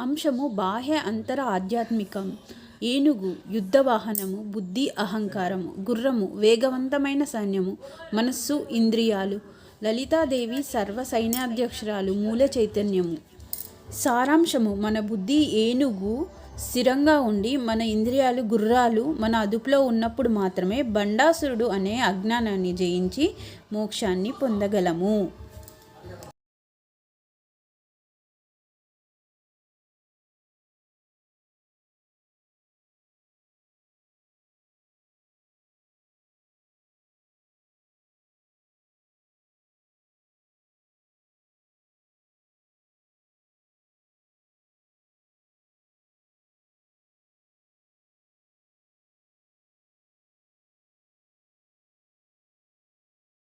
అంశము బాహ్య అంతర ఆధ్యాత్మికం. ఏనుగు యుద్ధ వాహనము బుద్ధి అహంకారము గుర్రము వేగవంతమైన సైన్యము మనస్సు ఇంద్రియాలు లలితాదేవి సర్వ సైన్యాధ్యక్షురాలు మూల చైతన్యము. సారాంశము మన బుద్ధి ఏనుగు స్థిరంగా ఉండి మన ఇంద్రియాలు గుర్రాలు మన అదుపులో ఉన్నప్పుడు మాత్రమే బండాసురుడు అనే అజ్ఞానాన్ని జయించి మోక్షాన్ని పొందగలము.